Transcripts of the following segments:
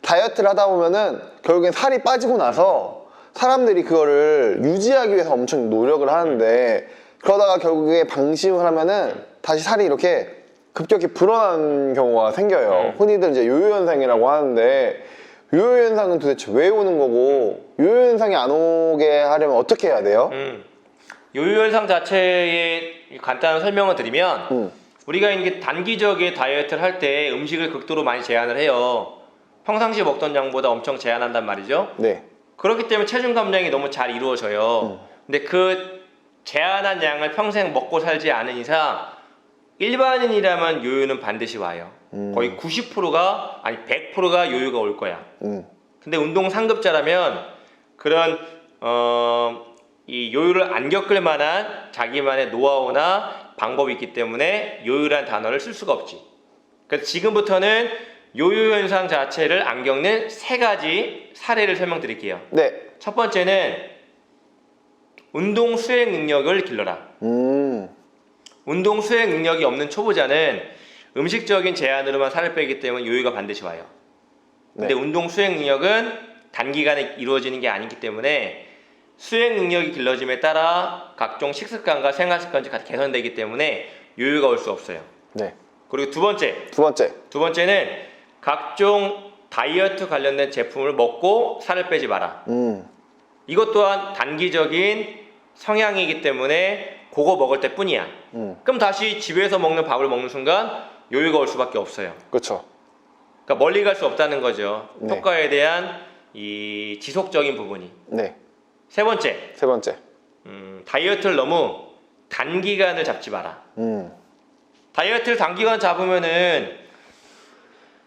다이어트를 하다 보면은 결국엔 살이 빠지고 나서 사람들이 그거를 유지하기 위해서 엄청 노력을 하는데 그러다가 결국에 방심을 하면은 다시 살이 이렇게 급격히 불어나는 경우가 생겨요. 흔히들 이제 요요 현상이라고 하는데 요요 현상은 도대체 왜 오는 거고 요요 현상이 안 오게 하려면 어떻게 해야 돼요? 음. 요요 현상 자체의 간단한 설명을 드리면 음. 우리가 이게 단기적인 다이어트를 할 때 음식을 극도로 많이 제한을 해요. 평상시 먹던 양보다 엄청 제한한단 말이죠. 네. 그렇기 때문에 체중 감량이 너무 잘 이루어져요. 근데 그 제한한 양을 평생 먹고 살지 않은 이상 일반인이라면 요요는 반드시 와요. 음. 거의 90%가 아니 100%가 요요가 올 거야. 음. 근데 운동 상급자라면 그런 어, 이 요요를 안 겪을 만한 자기만의 노하우나 방법이 있기 때문에 요요란 단어를 쓸 수가 없지. 그래서 지금부터는 요요 현상 자체를 안 겪는 세 가지 사례를 설명드릴게요. 네. 첫 번째는 운동 수행 능력을 길러라. 음. 운동 수행 능력이 없는 초보자는 음식적인 제한으로만 살을 빼기 때문에 요요가 반드시 와요. 근데 네. 운동 수행 능력은 단기간에 이루어지는 게 아니기 때문에 수행 능력이 길러짐에 따라 각종 식습관과 생활 습관이 개선되기 때문에 요요가 올 수 없어요. 네. 그리고 두 번째, 두 번째. 두 번째는 각종 다이어트 관련된 제품을 먹고 살을 빼지 마라. 음. 이것 또한 단기적인 성향이기 때문에 그거 먹을 때 뿐이야. 음. 그럼 다시 집에서 먹는 밥을 먹는 순간 요요가 올 수밖에 없어요. 그렇죠. 그러니까 멀리 갈 수 없다는 거죠. 네. 효과에 대한 이 지속적인 부분이. 네. 세 번째, 세 번째. 음, 다이어트를 너무 단기간을 잡지 마라. 음. 다이어트를 단기간 잡으면은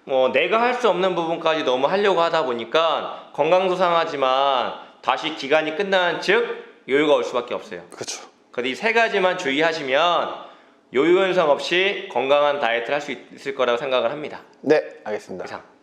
뭐 내가 할 수 없는 부분까지 너무 하려고 하다 보니까 건강도 상하지만 다시 기간이 끝나는 즉 요요가 올 수밖에 없어요. 그렇죠. 근데 이세 가지만 주의하시면 요요 현상 없이 건강한 다이어트를 할 수 있을 거라고 생각을 합니다. 네. 알겠습니다. 이상.